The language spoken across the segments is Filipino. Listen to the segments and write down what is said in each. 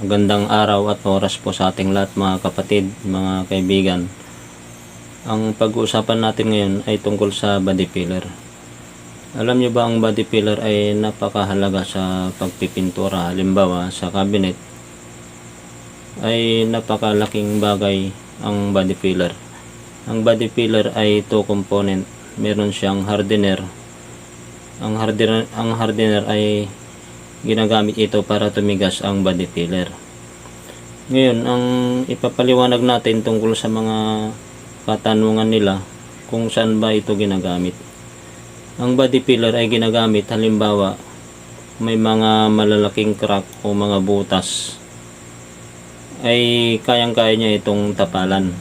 Magandang araw at oras po sa ating lahat mga kapatid, mga kaibigan. Ang pag-uusapan natin ngayon ay tungkol sa body filler. Alam niyo ba ang body filler ay napakahalaga sa pagpipintura. Halimbawa sa cabinet ay napakalaking bagay ang body filler. Ang body filler ay two component. Meron siyang hardener. Ang hardener, ang hardener ay ginagamit ito para tumigas ang body filler. Ngayon, ang ipapaliwanag natin tungkol sa mga katanungan nila kung saan ba ito ginagamit. Ang body filler ay ginagamit halimbawa may mga malalaking crack o mga butas ay kayang-kaya niya itong tapalan.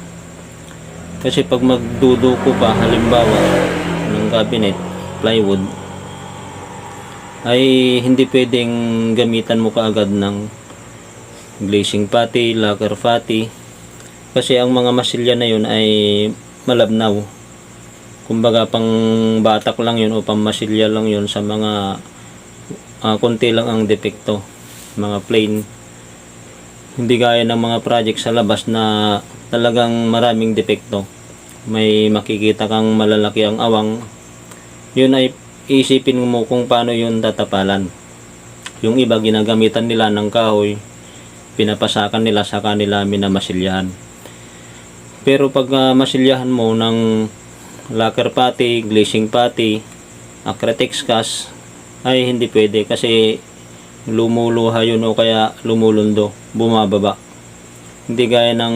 Kasi pag magduduko pa halimbawa ng cabinet, plywood, ay hindi pwedeng gamitan mo kaagad ng glazing putty, lacquer putty. Kasi ang mga masilya na yun ay malabnaw. Kumbaga pang batak lang yun o pang masilya lang yun sa mga ah, konti lang ang depekto. Mga plain. Hindi gaya ng mga project sa labas na talagang maraming depekto. May makikita kang malalaki ang awang. Yun ay isipin mo kung paano yun tatapalan. Yung iba ginagamitan nila ng kahoy, pinapasakan nila sa kanila minamasilyahan. Pero pag ah, masilyahan mo ng lacquer putty, glazing putty, acrylic cast, ay hindi pwede kasi lumuluha yun o kaya lumulundo, bumababa. Hindi gaya ng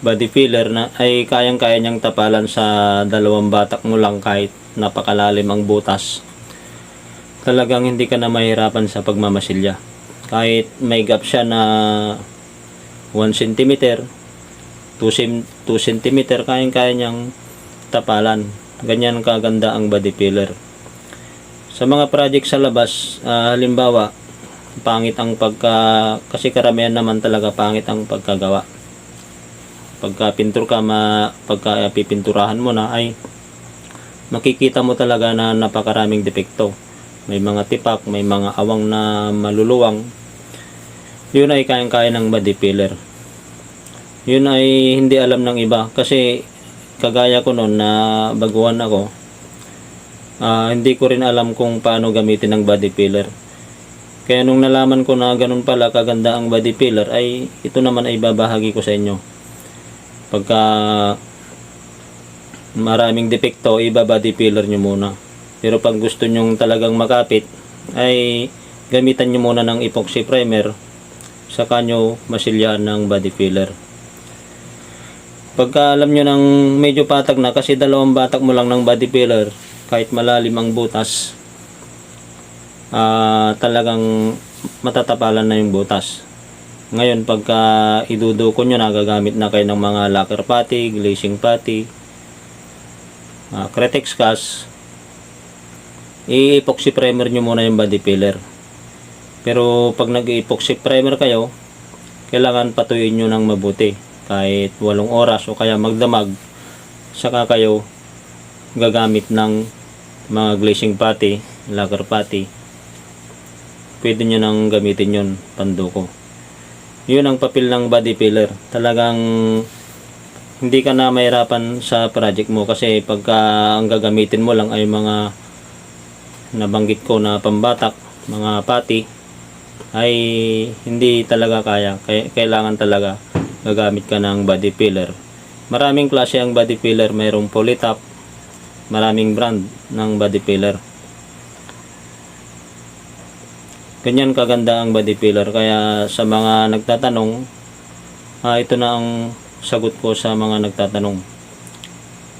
body filler na ay kayang-kaya niyang tapalan sa dalawang batak mo lang kahit napakalalim ang butas. Talagang hindi ka na mahirapan sa pagmamasilya. Kahit may gap siya na 1 cm, 2 cm, kayang-kaya niyang tapalan. Ganyan kaganda ang body filler. Sa mga project sa labas, ah, halimbawa, pangit ang pagka kasi karamihan naman talaga pangit ang pagkagawa pagka pintur ka ma, pagka pipinturahan mo na ay makikita mo talaga na napakaraming depekto. May mga tipak may mga awang na maluluwang. Yun ay kayang-kaya ng body filler. Yun ay hindi alam ng iba kasi kagaya ko noon na baguhan ako ah, hindi ko rin alam kung paano gamitin ang body filler. Kaya nung nalaman ko na ganun pala kaganda ang body filler ay ito naman ay babahagi ko sa inyo pagka maraming depekto, iba-body filler nyo muna. Pero pag gusto nyong talagang makapit, ay gamitan nyo muna ng epoxy primer, saka nyo masilyaan ng body filler. Pagka alam nyo ng medyo patag na, kasi dalawang batak mo lang ng body filler, kahit malalim ang butas, ah talagang matatapalan na yung butas. Ngayon, pagka iduduko nyo na, gagamit na kayo ng mga lacquer putty, glazing putty, uh, Cretex cast, i-epoxy primer nyo muna yung body filler. Pero pag nag-epoxy primer kayo, kailangan patuyuin nyo ng mabuti. Kahit walong oras o kaya magdamag, saka kayo gagamit ng mga glazing putty, lacquer putty. Pwede nyo nang gamitin yun, panduko yun ang papel ng body filler. Talagang hindi ka na mahirapan sa project mo kasi pagka ang gagamitin mo lang ay mga nabanggit ko na pambatak, mga pati ay hindi talaga kaya. Kailangan talaga gagamit ka ng body filler. Maraming klase ang body filler, mayroong polytop, maraming brand ng body filler. Ganyan kaganda ang body filler. Kaya sa mga nagtatanong, ah, ito na ang sagot ko sa mga nagtatanong.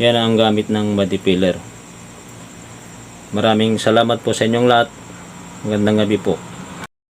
Yan ang gamit ng body filler. Maraming salamat po sa inyong lahat. Magandang gabi po.